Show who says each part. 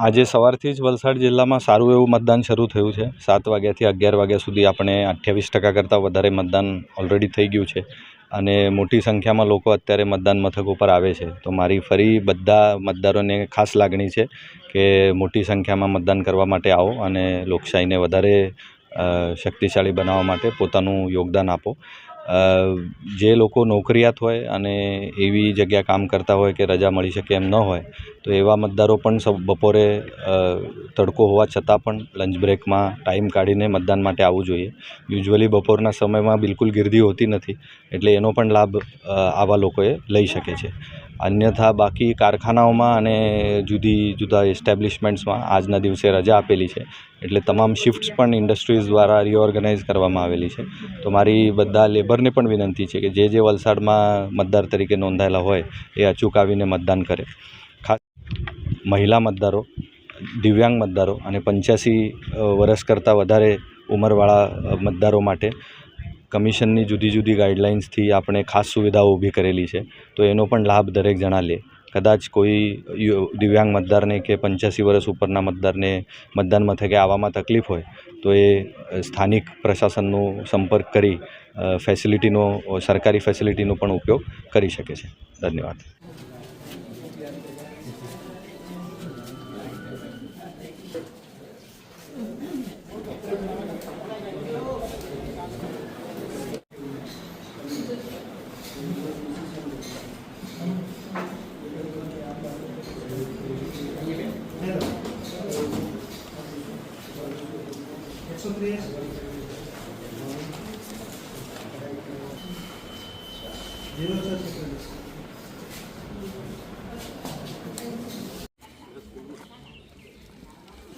Speaker 1: આજે સવારથી જ વલસાડ જિલ્લામાં સારું એવું મતદાન શરૂ થયું છે. સાત વાગ્યાથી અગિયાર વાગ્યા સુધી આપણે અઠ્યાવીસ ટકા કરતાં વધારે મતદાન ઓલરેડી થઈ ગયું છે અને મોટી સંખ્યામાં લોકો અત્યારે મતદાન મથક ઉપર આવે છે. તો મારી ફરી બધા મતદારોને ખાસ લાગણી છે કે મોટી સંખ્યામાં મતદાન કરવા માટે આવો અને લોકશાહીને વધારે શક્તિશાળી બનાવવા માટે પોતાનું યોગદાન આપો. જે લોકો નોકરિયાત હોય અને એવી જગ્યા કામ કરતા હોય કે રજા મળી શકે એમ ન હોય, તો એવા મતદારો પણ સ બપોરે તડકો હોવા છતાં પણ લંચ બ્રેકમાં ટાઈમ કાઢીને મતદાન માટે આવવું જોઈએ. યુઝ્યુઅલી બપોરના સમયમાં બિલકુલ ગીર્દી હોતી નથી, એટલે એનો પણ લાભ આવા લોકોએ લઈ શકે છે. અન્યથા બાકી કારખાનાઓમાં અને જુદી જુદા એસ્ટેબ્લિશમેન્ટ્સમાં આજના દિવસે રજા આપેલી છે. એટલે તમામ શિફ્ટ્સ પણ ઇન્ડસ્ટ્રીઝ દ્વારા રિઓર્ગનાઇઝ કરવામાં આવેલી છે. તો મારી બધા લેબરને પણ વિનંતી છે કે જે જે વલસાડમાં મતદાર તરીકે નોંધાયેલા હોય એ અચૂક આવીને મતદાન કરે. ખાસ મહિલા મતદારો, દિવ્યાંગ મતદારો અને પંચ્યાસી વર્ષ કરતાં વધારે ઉંમરવાળા મતદારો માટે કમિશનની જુદી જુદી ગાઈડલાઇન્સથી આપણે ખાસ સુવિધાઓ ઊભી કરેલી છે. તો એનો પણ લાભ દરેક જણા લે. કદાચ કોઈ દિવ્યાંગ મતદારને કે પંચ્યાસી વર્ષ ઉપરના મતદારને મતદાન મથકે આવવામાં તકલીફ હોય, તો એ સ્થાનિક પ્રશાસનનો સંપર્ક કરી ફેસિલિટીનો સરકારી ફેસિલિટીનો પણ ઉપયોગ કરી શકે છે. ધન્યવાદ.
Speaker 2: Son tres. Yo no estoy